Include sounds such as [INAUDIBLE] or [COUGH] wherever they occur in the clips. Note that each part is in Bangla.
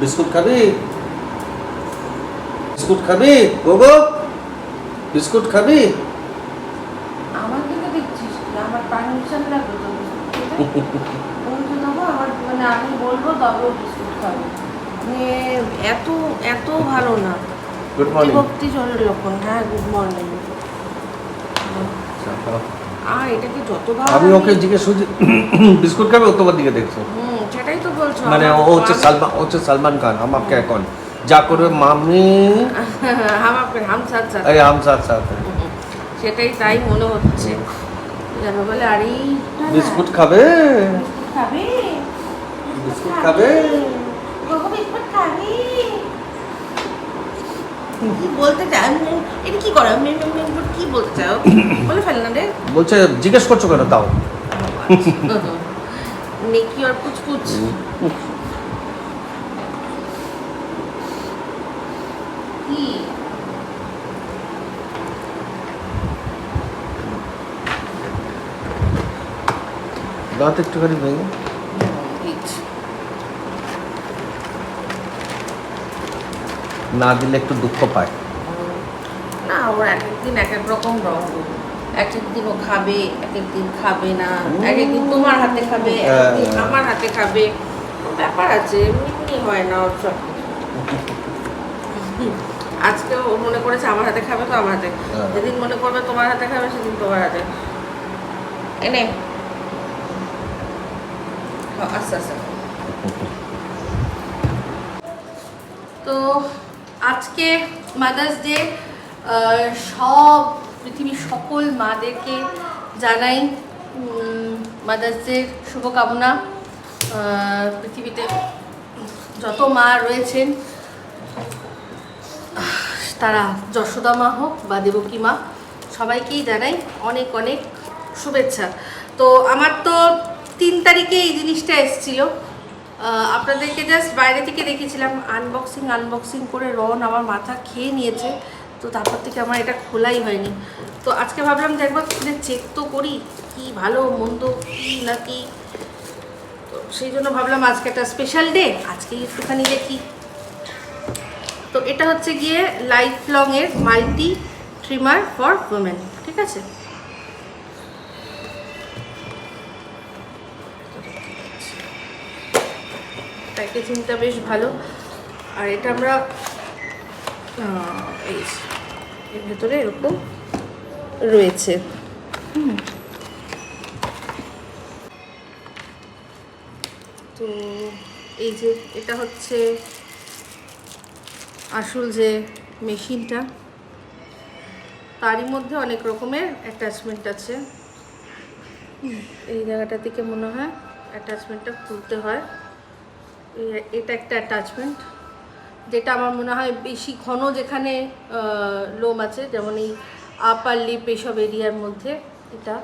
বিস্কুট খাবি? বিস্কুট খাবি? গোগো বিস্কুট খাবি? আমার দিকে দেখছিস আমার পারমিশন লাগবে তো? [LAUGHS] বলতে দেবো আমার মানে আমি বলব তবে বিস্কুট খাবে। মানে এত এত ভালো না। গুড মর্নিং ভক্তি লক্ষণ হ্যাঁ গুড মর্নিং আর এটাকে যতবার আমি ওকে জিজ্ঞেস করছি [CLEARS THROAT] বিস্কুট খাবে তোমার দিকে দেখছ। হুম সেটাই তো বলছো মানে ও হচ্ছে সালমান ও হচ্ছে সালমান খান আমাকে এখন যা করবে মামি [LAUGHS] হাম আপকে হাম সাথ সাথ। এই আম সাথ সাথ। সেটাই তাই মনে হচ্ছে। বলে আরে বিস্কুট খাবে? বিস্কুট খাবে? বিস্কুট খাবে? বিস্কুট খাবে? কি বলতে চাও? এটা কি করো? মেম কি বলতে চাও? [CLEARS THROAT] বলে ফেল না রে। বলছে জিজ্ঞেস করছ কেন? তাও [LAUGHS] নেকি আর কুছ কি? দাঁত একটুখানি ভেঙে। না দিলে একটু দুঃখ পায়। না ওর এক একদিন এক এক রকম রঙ এক একদিন ও খাবে এক একদিন খাবে না। এক একদিন তোমার হাতে খাবে একদিন হ্যাঁ। আমার হাতে খাবে। ব্যাপার আছে এমনি হয় না ওর সব আজকে ও মনে করেছে আমার হাতে খাবে তো আমার হাতে। হ্যাঁ। যেদিন মনে করবে তোমার হাতে খাবে সেদিন তোমার হাতে। এনে আস্তে আস্তে তো আজকে মাদার্স ডে সব পৃথিবীর সকল মাদেরকে জানাই মাদার্স ডে শুভকামনা। পৃথিবীতে যত মা রয়েছেন, তারা যশোদা মা হোক বা দেবকী মা, সবাইকেই জানাই অনেক অনেক শুভেচ্ছা। তো আমার তো তিন তারিখে এই জিনিসটা এসেছিল। আপনাদেরকে জাস্ট বাইরে থেকে দেখেছিলাম আনবক্সিং আনবক্সিং করে রন আমার মাথা খেয়ে নিয়েছে। তো তারপর থেকে আমার এটা খোলাই হয়নি। তো আজকে ভাবলাম যে একবার খুলে চেক তো করি, কি ভালো, মন্দ, কী না কি তো সেই জন্য ভাবলাম আজকে একটা স্পেশাল ডে আজকেই একটুখানি দেখি। তো এটা হচ্ছে গিয়ে লাইফ লং এর মাল্টি ট্রিমার ফর উমেন ঠিক আছে? প্যাকেজিংটা বেশ ভালো। আর এটা আমরা এই এর ভেতরে এরকম রয়েছে। তো এই যে এটা হচ্ছে আসল যে মেশিনটা, তারই মধ্যে অনেক রকমের অ্যাটাচমেন্ট আছে। এই জায়গাটা থেকে মনে হয় অ্যাটাচমেন্টটা খুলতে হয়। এটা একটা অ্যাটাচমেন্ট যেটা আমার মনে হয় বেশি ঘন যেখানে লোম আছে যেমন এই আপার লিপ এসব এরিয়ার মধ্যে এটা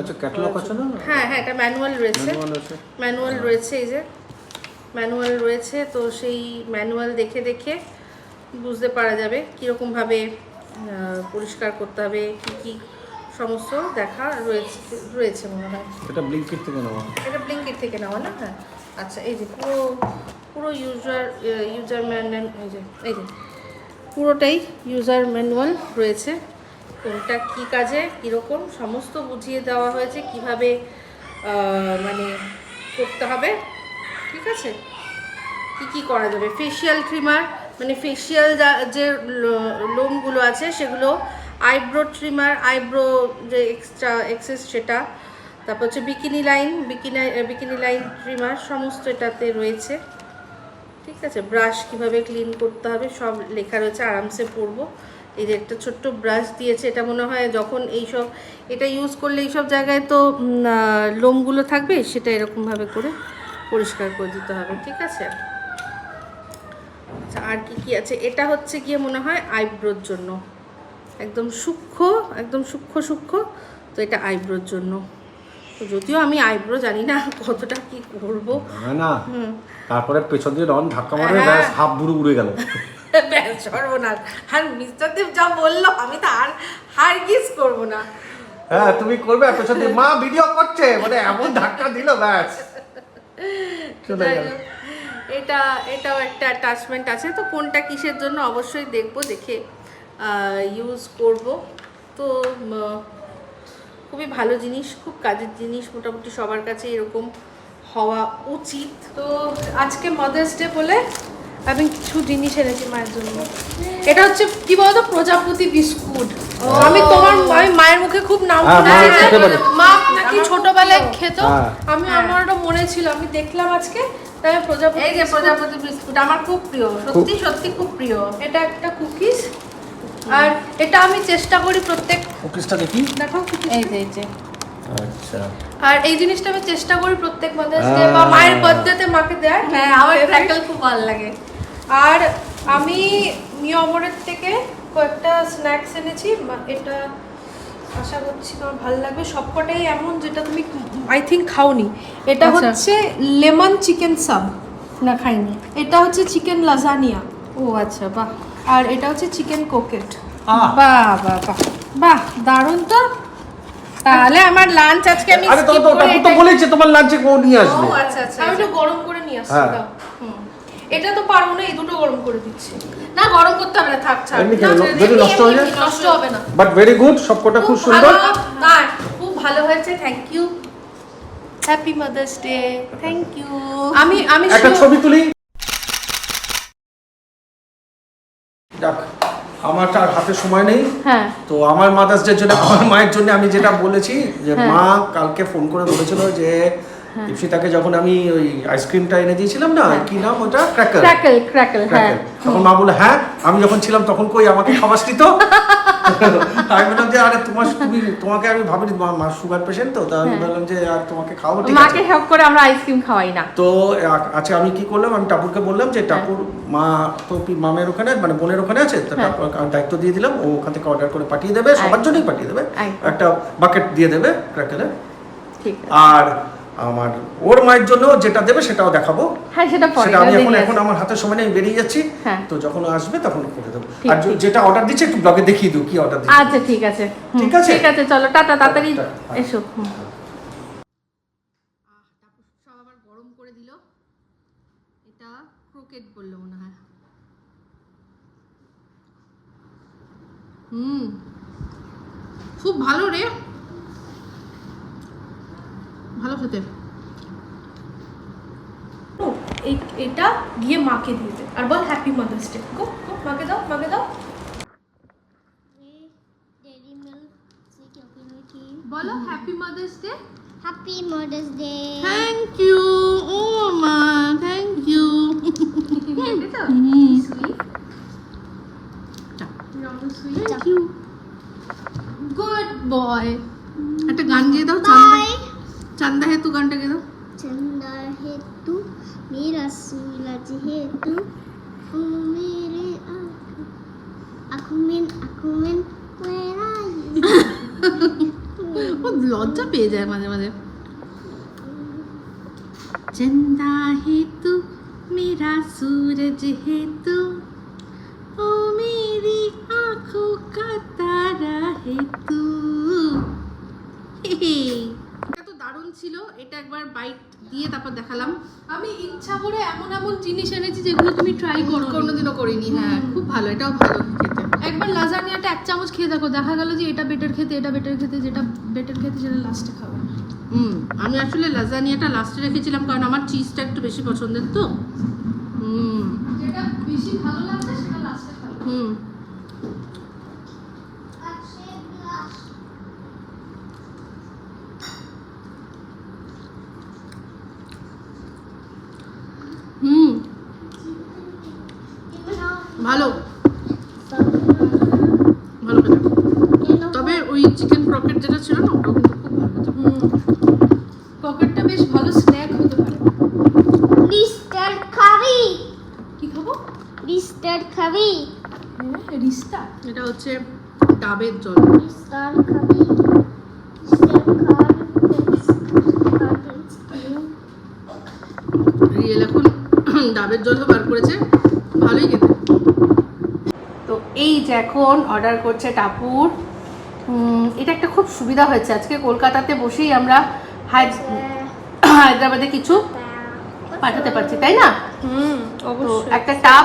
আচ্ছা, catalog আছে না? হ্যাঁ হ্যাঁ এটা ম্যানুয়াল রয়েছে। ম্যানুয়াল রয়েছে এই যে। ম্যানুয়াল রয়েছে তো সেই ম্যানুয়াল দেখে দেখে বুঝতে পারা যাবে কীরকমভাবে পরিষ্কার করতে হবে কী কী সমস্ত দেখা রয়েছে রয়েছে মনে হয়। এটা ব্লিঙ্কিট থেকে নেওয়া। এটা ব্লিঙ্কিট থেকে নেওয়া না? হ্যাঁ। আচ্ছা এই যে পুরো পুরো ইউজার ইউজার ম্যানুয়াল এই যে এই যে, পুরোটাই ইউজার ম্যানুয়াল রয়েছে। কোনটা কী কাজে, কীরকম, সমস্ত বুঝিয়ে দেওয়া হয়েছে, কীভাবে মানে করতে হবে, ঠিক আছে? কি কি করা যাবে? ফেশিয়াল ট্রিমার মানে ফেশিয়াল যে লোমগুলো আছে, সেগুলো আইব্রো ট্রিমার আইব্রো যে এক্সট্রা এক্সেস সেটা তারপর হচ্ছে bikini line bikini bikini line trimmer সমস্ত এটাতে রয়েছে। ঠিক আছে? ব্রাশ কীভাবে ক্লিন করতে হবে, সব লেখা রয়েছে, আরামসে পরবো এই যে একটা ছোট্ট ব্রাশ দিয়েছে, এটা মনে হয় যখন এইসব, এটা ইউজ করলে এইসব জায়গায় তো লোমগুলো থাকবে, সেটা এরকমভাবে করে পরিষ্কার করে দিতে হবে। ঠিক আছে? আচ্ছা আর কি কি আছে? এটা হচ্ছে গিয়ে মনে হয় আইব্রোর জন্য। একদম সূক্ষ্ম একদম সূক্ষ্ম সূক্ষ্ম, তো এটা আইব্রোর জন্য। যদিও আমি আইব্রো জানি না [LAUGHS] কতটা কি করব। না তারপরে পেছন দিয়ে রন ধাক্কা মারে। ব্যাস হাফ বুড়ো উড়ে গেল। [LAUGHS] ব্যাস সর্বনাশ। আর মিস্টার দেব যা বলল আমি তো আর হার গিস করব না। হ্যাঁ তুমি করবে আর পেছন দিয়ে মা ভিডিও করছে মানে এমন ধাক্কা দিল ব্যাস। চলে গেল। এটা এটাও একটা অ্যাটাচমেন্ট আছে তো কোনটা কিসের জন্য অবশ্যই দেখব দেখে ইউজ করব। তো খুবই ভালো জিনিস খুব কাজের জিনিস মোটামুটি সবার কাছে এরকম হওয়া উচিত। তো আজকে মাদার্স ডে বলে আমি কিছু জিনিস এনেছি মায়ের জন্য। এটা হচ্ছে কি বলতো? প্রজাপতি বিস্কুট। আমি তোমার আমি মায়ের মুখে খুব নাম হ্যাঁ, মা শুনেছি। মা নাকি ছোটবেলায় খেত। হ্যাঁ। আমি আমার ওটা মনে ছিল আমি দেখলাম আজকে তাই প্রজাপতি এই যে প্রজাপতি বিস্কুট আমার খুব প্রিয় সত্যি সত্যি খুব প্রিয়। এটা একটা কুকিজ। আর এটা আমি চেষ্টা করি প্রত্যেক কুকিজটা দেখি। দেখো এই যে এই যে। আচ্ছা। আর এই জিনিসটা আমি চেষ্টা করি প্রত্যেক মাদার্স ডে বা মায়ের বার্থডেতে মাকে দেয় হ্যাঁ আমার ক্র্যাকল খুব ভালো লাগে। আর আমি নিয়মরের থেকে কয়েকটা স্ন্যাক্স এনেছি। এটা আশা করছি তোমার ভালো লাগবে। সবকটাই এমন যেটা তুমি আই থিঙ্ক খাওনি। এটা আচ্ছা। হচ্ছে লেমন চিকেন সাব। না খাইনি। এটা হচ্ছে চিকেন লাজানিয়া ও আচ্ছা বাহ। আর এটা হচ্ছে চিকেন কোকেট আহ। বাহ বাহ বাহ। বাহ দারুণ তো। তাহলে আমার লাঞ্চ আজকে আমি আরে তো তো তো বলেছে তোমার লাঞ্চে নিয়ে আসবে। ও আচ্ছা আচ্ছা। আমি একটু গরম করে নিয়ে আসছি হ্যাঁ। দাও। এটা তো পারব না এই দুটো গরম করে দিচ্ছি। না গরম করতে হবে না থাক এমনি- যদি নষ্ট হয়ে যায়? নষ্ট হবে না। বাট ভেরি গুড সবকটা খুব সুন্দর। খুব ভালো হয়েছে thank you happy mother's day thank you আমি আমি একটা ছবি তুলি যাক আমার আর হাতে সময় নেই। হ্যাঁ। তো আমার মাদার্স ডের জন্য আমার মায়ের জন্য আমি যেটা বলেছি যে হ্যাঁ। মা কালকে ফোন করে বলেছিল যে ইপসিতাকে যখন আমি ওই আইসক্রিমটা এনে দিয়েছিলাম না কি নাম ওটা? ক্র্যাকল ক্র্যাকল হ্যাঁ। তখন মা বলে হ্যাঁ আমি যখন ছিলাম তখন কই আমাকে খাবাসটি তো? আমি বললাম যে আরে তোমার তুমি তোমাকে আমি ভাবিনি মা সুগার পেশেন্ট তো তা আমি হ্যাঁ। বললাম যে আর তোমাকে খাওয়াবো ঠিক মাকে হেল্প করে আমরা আইসক্রিম খাওয়াই না। তো আচ্ছা আমি কি করলাম আমি টাপুরকে বললাম যে টাপুর মা তো কি মামের ওখানে মানে বোনের ওখানে আছে তো হ্যাঁ। দায়িত্ব দিয়ে দিলাম ও ওখান থেকে অর্ডার করে পাঠিয়ে দেবে সবার জন্যই পাঠিয়ে দেবে একটা বাকেট দিয়ে দেবে ক্র্যাকেলে আর আমার ওর মায়ের জন্য যেটা দেবে সেটাও দেখাবো। হ্যাঁ সেটা পরে সেটা আমি এখন এখন আমার হাতে সময় নেই আমি বেরিয়ে যাচ্ছি। হ্যাঁ। তো যখন আসবে তখন করে দেবো। আর যেটা অর্ডার দিচ্ছে একটু ব্লগে দেখিয়ে দিও কি অর্ডার দিচ্ছে। আচ্ছা ঠিক আছে। ঠিক আছে? ঠিক আছে চলো টাটা তাড়াতাড়ি। এসো সব আবার গরম করে দিল। এটা ক্রোকেট বলল মনে হয়। হুম। খুব ভালো রে। ভালো খেতে। এটা গিয়ে মাকে দিয়ে দে। আর বল হ্যাপি মাদার্স ডে গো মাকে দাও মাকে দাও। বলো happy mother's day happy mother's day thank you ও মা থ্যাংক ইউ গুড বয় একটা গান গিয়ে দাও চল চান্দা Bye চান্দা হে তু গানটা গেয়ে দাও चंदा है तू मेरा सूरज है तू ओ मेरे आँखों आँखों में आँखों में where are you ও লজ্জা পেয়ে যায় মাঝে মাঝে চন্দা হে তু মেরা सूरज है तू ओ मेरी आँखों का तारा है तू এটা তো দারুণ [LAUGHS] ছিল এটা একবার বাইট দিয়ে তারপর দেখালাম। আমি ইচ্ছা করে এমন এমন জিনিস এনেছি যেগুলো তুমি ট্রাই করো কোনোদিনও করিনি হ্যাঁ খুব ভালো এটাও ভালো খেতে। একবার লাজানিয়াটা এক চামচ খেয়ে দেখো দেখা গেল যে এটা বেটার খেতে এটা বেটার খেতে যেটা বেটার খেতে সেটা লাস্টে খাবে। হুম আমি আসলে লাজানিয়াটা লাস্টে রেখেছিলাম কারণ আমার চিজটা একটু বেশি পছন্দের তো। হুম। যেটা বেশি ভালো লাগছে সেটা লাস্টে খাবে। হুম হুম। ভালো। ভালো খেতে। তবে ওই চিকেন ক্রকেট যেটা ছিল না ওটাও কিন্তু খুব ভালো খেতে। পকেটটা বেশ ভালো স্ন্যাক হতে পারে। Mister খাবি কি খাব? Mister খাবি রিস্তা। এটা হচ্ছে ডাবের জল। Mister খাবি রিয়েল এখন ডাবের জলও বার করেছে। ভালোই খেতে। এই যে এখন অর্ডার করছে টাপুর এটা একটা খুব সুবিধা হয়েছে। আজকে কলকাতাতে বসেই আমরা হায়দ- হায়দ্রাবাদে কিছু পাঠাতে পারছি তাই না? তো একটা টাব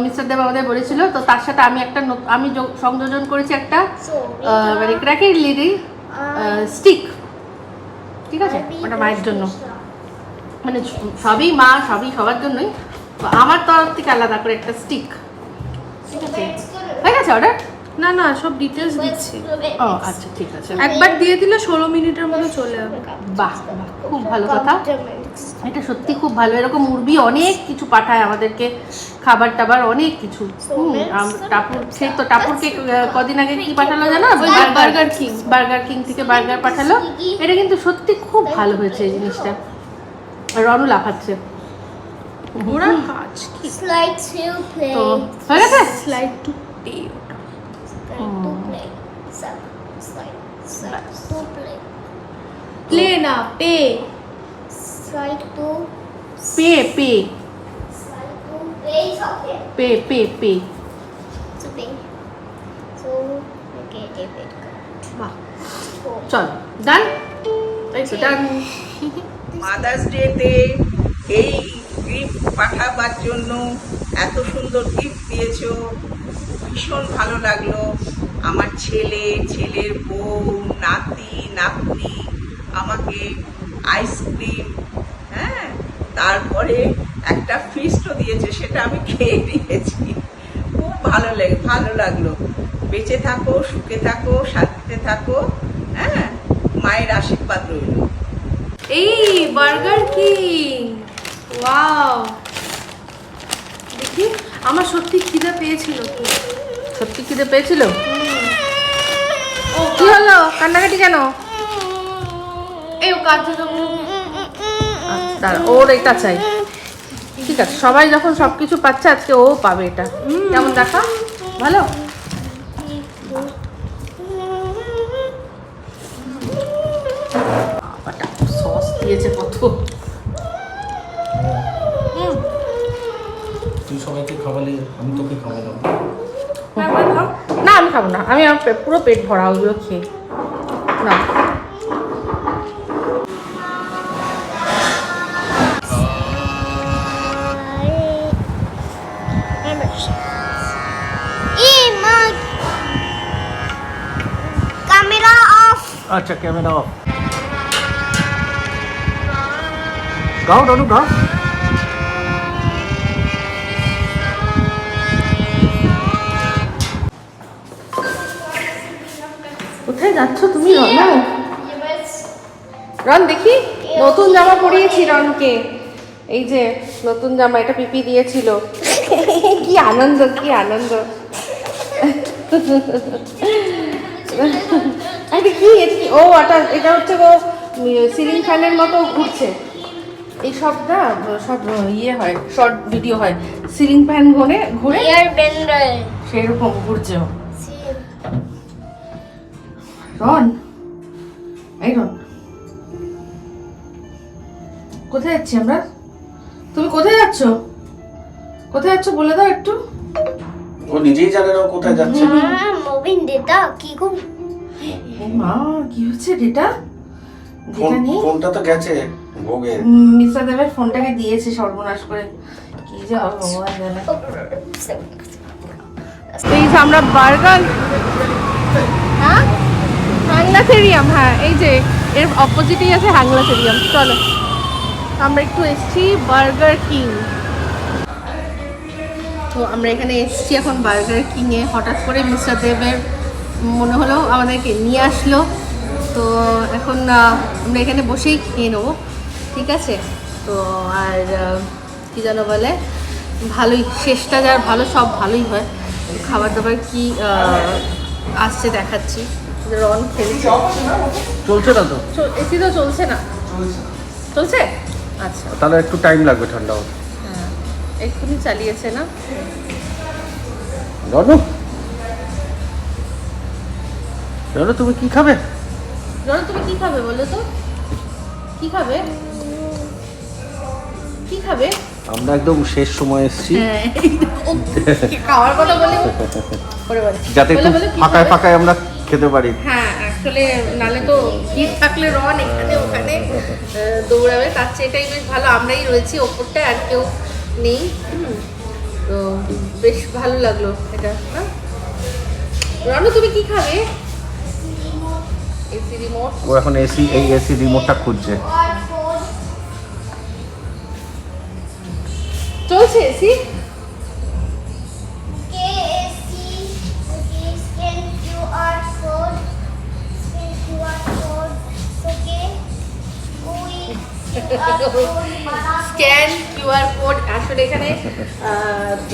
মিস্টার দেব আমাদের বলেছিল তো তার সাথে আমি একটা আমি সংযোজন করেছি একটা মানে ক্র্যাকের লিডি স্টিক ঠিক আছে? ওটা মায়ের জন্য। মানে সবই মা সবই সবার জন্যই। আমার তরফ থেকে আলাদা করে একটা স্টিক ঠিক আছে। হয়ে গেছে অর্ডার না না সব ডিটেলস দিচ্ছি। ও আচ্ছা ঠিক আছে। একবার দিয়ে দিলে ষোলো মিনিটের মতো চলে যাবে। বাহ বাহ, খুব ভালো কথা। এটা সত্যি খুব ভালো। এরকম মুরবি অনেক কিছু পাঠায় আমাদেরকে খাবার টাবার অনেক কিছু। হুম, টাপুর সে তো টাপুরকে কদিন আগে কি পাঠালো জানো? বার্গার কিং বার্গার কিং থেকে বার্গার পাঠালো। এটা কিন্তু সত্যি খুব ভালো হয়েছে এই জিনিসটা। রনু লাফাচ্ছে। ওরা কাজ কি Slide to play. তো হয়ে গেছে slide to pay Slide to play. Slide, slide, slide to play. Play না pay Slide to, pay pay slide to play something. Pay pay pay To pay. So, okay, debit card. বাহ So, চল ডান এই তো ডান মাদার্স ডেতে এই গিফট পাঠাবার জন্য এত সুন্দর গিফট দিয়েছ। ভীষণ ভালো লাগল। আমার ছেলে, ছেলের বউ, নাতি, নাতনি আমাকে আইসক্রিম হ্যাঁ তারপরে একটা ফিস্টও দিয়েছে, সেটা আমি খেয়ে নিয়েছি। খুব ভালো লাগে ভালো লাগল। বেঁচে থাকো, সুখে থাকো, শান্তিতে থাকো হ্যাঁ মায়ের আশীর্বাদ রইল। এই বার্গার কিং ওয়াও দেখি আমার সত্যি খিদে পেয়েছিল। সত্যি খিদে পেয়েছিল? কি হলো? কান্নাকাটি কেন? এই কাঁদছে আচ্ছা, দাঁড়া, ওর এটা চাই। ঠিক আছে সবাই যখন সবকিছু পাচ্ছে আজকে ও পাবে এটা। কেমন দেখা? ভালো? সস দিয়েছে কত। সবাইকে খাওয়ালে আমি তোকে খাওয়ালাম। না আমি খাব না। আমি আমার পুরো পেট ভরা ওগুলো খেয়ে। না। আচ্ছা ক্যামেরা অফ। গাও ডানু গাও। কোথায় যাচ্ছ তুমি? রন রন দেখি। নতুন জামা পরিয়েছি রনকে এই যে নতুন জামা এটা পিপি দিয়েছিল। [LAUGHS] কি আনন্দ কি আনন্দ। [LAUGHS] এটা কি ও এটা এটা হচ্ছে গো সিলিং ফ্যানের মতো ঘুরছে। এই সবটা সব ইয়ে হয় শর্ট ভিডিও হয়। সিলিং ফ্যান ঘুরে ঘুরে সেরকম ঘুরছে রন এই রন। কোথায় যাচ্ছি আমরা? তুমি কোথায় যাচ্ছ? কোথায় যাচ্ছ বলে দাও একটু। ও নিজেই জানে না কোথায় যাচ্ছে। moving data. কি গো? মা কি হচ্ছে ডেটা? ডেটা নেই? ফোনটা তো গেছে ভোগে। মিস্টার দেবের ফোনটাকে দিয়েছে সর্বনাশ করে। কি যে হবে ভগবান জানে। [LAUGHS] আমরা বার্গার হ্যাংলাথেরিয়াম হ্যাঁ এই যে, এর অপোজিটেই আছে হ্যাংলাথেরিয়াম চলো, আমরা একটু এসছি বার্গার কিং তো আমরা এখানে এসছি এখন বার্গার কিংয়ে হঠাৎ করে মিস্টার দেবের মনে হলো আমাদেরকে নিয়ে আসলো। তো এখন আমরা এখানে বসেই খেয়ে নেব, ঠিক আছে? তো আর কি যেন বলে, ভালোই, শেষটা যার ভালো, সব ভালোই হয়। খাবার দাবার কি আসছে দেখাচ্ছি। রন খেলছে। চলছে না তো? এসি তো চলছে না। চলছে। আচ্ছা। তাহলে একটু টাইম লাগবে ঠান্ডা হতে হ্যাঁ এক্ষুনি চালিয়েছে না? রনু? রনু তুমি কি খাবে? রন তুমি কি খাবে বলো তো? কি খাবে? কি খাবে? আমরা একদম শেষ সময় এসেছি। হ্যাঁ এই দেখো, খাওয়ার কথা বলে। যাতে ফাঁকায় ফাঁকায় আমরা খেতে পারি। হ্যাঁ অ্যাকচুয়ালি নালে তো ভিড় থাকলে রন এখানে ওখানে দৌড়াবে তার চেয়ে এটাই বেশ ভালো। আমরাই রয়েছি ওপরটায় আর কেউ নেই। তো বেশ ভালো লাগল এটা না? রনু তুমি কি খাবে? AC remote. ও এখন এসি এই এসি রিমোটটা খুঁজছে। চলছে AC code, QR code, okay, scan QR code আসলে এখানে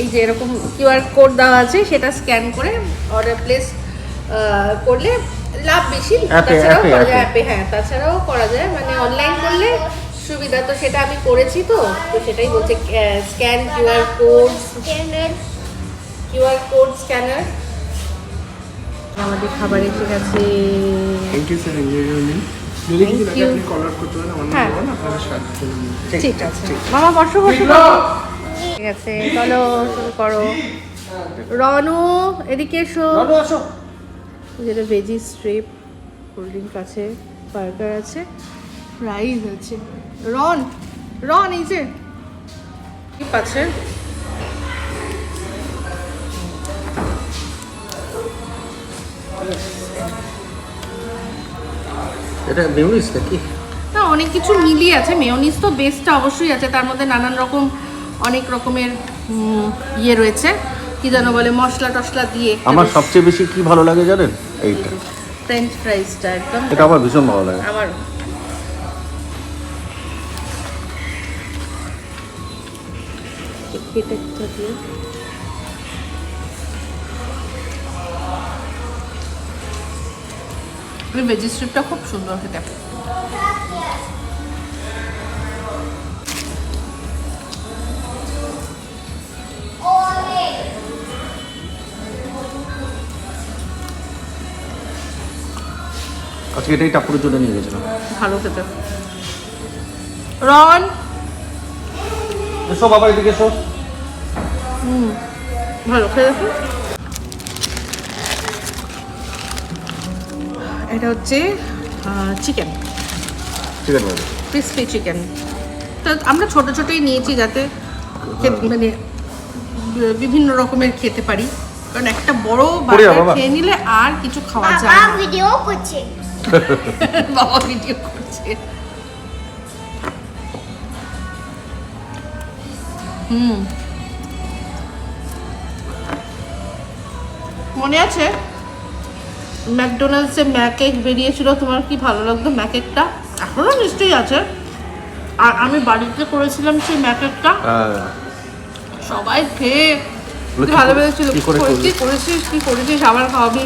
এই যে এরকম কিউআর কোড দেওয়া আছে সেটা স্ক্যান করে অর্ডার প্লেস করলে লাভ বেশি। তাছাড়াও করা যায় অ্যাপে হ্যাঁ তাছাড়াও করা যায়। মানে অনলাইন করলে সুবিধা তো সেটা আমি করেছি তো তো সেটাই বলছে scan QR code scanner QR code scanner আমাদের খাবার এসে গেছে। থ্যাংক ইউ স্যার এনজয় করুন যদি কিছু লাগে you. আপনি কলার করতে পারেন আমার হ্যাঁ। নাম্বার আপনারা সাহায্য ঠিক আছে। মামা বসো বসো। ঠিক আছে চলো শুরু করো। রনু এদিকে এসো। রনু যেটা ভেজি স্ট্রিপ কোল্ড ড্রিঙ্ক আছে বার্গার আছে ফ্রাইজ আছে। রন রন এই যে। কি আছে। এটা মেমোরিজ নাকি? না অনেক কিছু মিলিয়ে আছে। মেয়নিজ তো বেসটা অবশ্যই আছে। তার মধ্যে নানান রকম অনেক রকমের ইয়ে রয়েছে। কি যেন বলে মশলা টশলা দিয়ে আমার সবচেয়ে বেশি কি ভালো লাগে জানেন? এইটা। ফ্রেঞ্চ ফ্রাইজটা একদম। এটা আমার ভীষণ ভালো লাগে। আমার এটা একটা দিয়ে ভেজি স্ট্রিপটা খুব সুন্দর খেতে। আজকে এটাই টাপুরের জন্য নিয়ে গেছিলাম। ভালো খেতে। রন! এসো বাবা এদিকে এসো। ভালো খেয়ে দেখো। এটা হচ্ছে চিকেন ক্রিসপি চিকেন তো আমরা ছোট ছোটই নিয়েছি যাতে মানে বিভিন্ন রকমের খেতে পারি। কারণ একটা বড়। খেয়ে নিলে আর কিছু খাওয়া যায় না। ভিডিও করছে। [LAUGHS] বাবা ভিডিও করছে। হুম। মনে আছে? ম্যাকডোনাল্ডসে ম্যাকেক বেরিয়েছিল তোমার কি ভালো লাগতো ম্যাকেকটা এখনও নিশ্চয়ই আছে। আর আমি বাড়িতে করেছিলাম সেই ম্যাকেকটা হ্যাঁ। সবাই খেয়ে ভালো করে- কি করেছিস? কি করেছিস? আবার খাওয়াবি।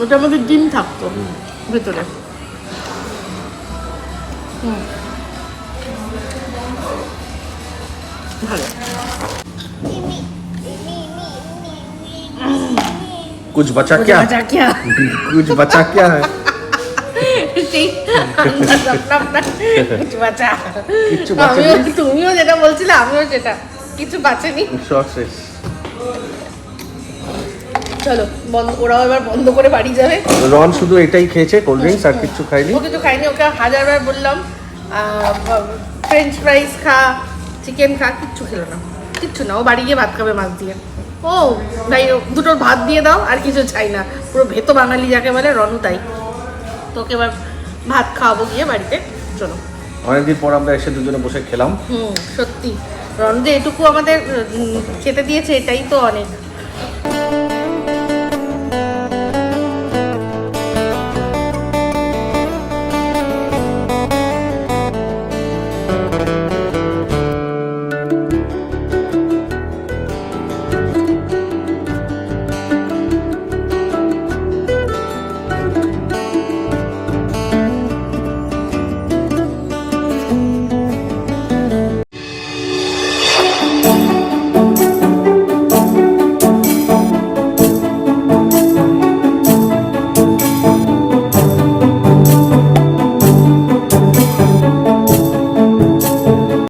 ওটার মধ্যে ডিম থাকতো ভেতরে। ভালো। कुछ बचा क्या মজা কিয়া [LAUGHS] कुछ बचा क्या है সেই আন্দাজ আপনা আপনা কিছু বাঁচা কিচ্ছু বাঁচেনি। আমিও তুমিও যেটা বলছিলে আমিও যেটা কিছু বাঁচেনি সব শেষ চলো বন্ধ ওরাও এবার বন্ধ করে বাড়ি যাবে রন শুধু এটাই খেয়েছে কোল্ড ড্রিঙ্কস আর কিচ্ছু খাইনি ও কিছু খাইনি ওকে হাজারবার বললাম ফ্রেঞ্চ ফ্রাইজ খা চিকেন খা কিচ্ছু খেলো না কিচ্ছু না ও বাড়ি গিয়ে ভাত খাবে মাছ দিয়ে ও তাই দুটোর দুটো ভাত দিয়ে দাও আর কিছু চাই না। পুরো ভেতো বাঙালি যাকে বলে রনু তাই। তোকে এবার ভাত খাওয়াবো গিয়ে বাড়িতে। চলো। অনেকদিন পর আমরা এসে দুজনে বসে খেলাম। হুম সত্যি। রনু যে এটুকু আমাদের খেতে দিয়েছে এটাই তো অনেক।